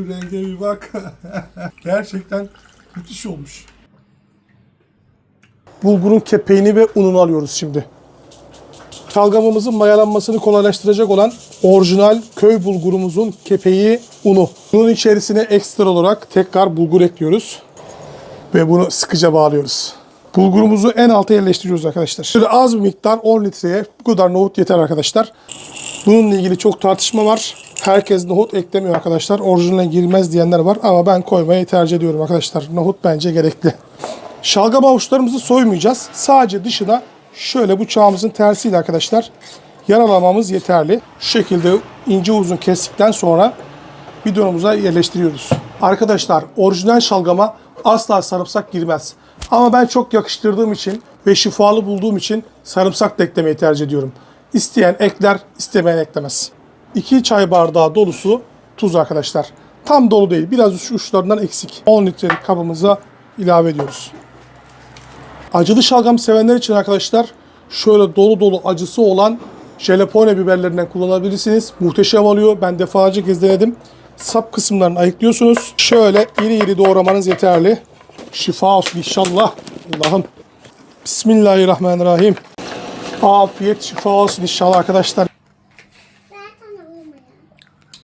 Şu renge bir bak. Gerçekten müthiş olmuş. Bulgurun kepeğini ve ununu alıyoruz şimdi. Şalgamımızın mayalanmasını kolaylaştıracak olan orijinal köy bulgurumuzun kepeği unu. Bunun içerisine ekstra olarak tekrar bulgur ekliyoruz. Ve bunu sıkıca bağlıyoruz. Bulgurumuzu en alta yerleştiriyoruz arkadaşlar. Şöyle az bir miktar 10 litreye bu kadar nohut yeter arkadaşlar. Bununla ilgili çok tartışma var. Herkes nohut eklemiyor arkadaşlar. Orijinaline girmez diyenler var ama ben koymayı tercih ediyorum arkadaşlar. Nohut bence gerekli. Şalgam avuçlarımızı soymayacağız. Sadece dışına şöyle bıçağımızın tersiyle arkadaşlar yaralamamız yeterli. Şu şekilde ince uzun kestikten sonra bidonumuza yerleştiriyoruz. Arkadaşlar orijinal şalgama asla sarımsak girmez. Ama ben çok yakıştırdığım için ve şifalı bulduğum için sarımsak da eklemeyi tercih ediyorum. İsteyen ekler, istemeyen eklemez. 2 çay bardağı dolusu tuz arkadaşlar. Tam dolu değil, biraz uç- uçlarından eksik. 10 litrelik kabımıza ilave ediyoruz. Acılı şalgam sevenler için arkadaşlar şöyle dolu dolu acısı olan jalapeno biberlerinden kullanabilirsiniz. Muhteşem oluyor. Ben defalarca kez denedim. Sap kısımlarını ayıklıyorsunuz. Şöyle iri iri doğramanız yeterli. Şifa olsun inşallah. Allah'ım. Bismillahirrahmanirrahim. Afiyet şifa olsun inşallah arkadaşlar.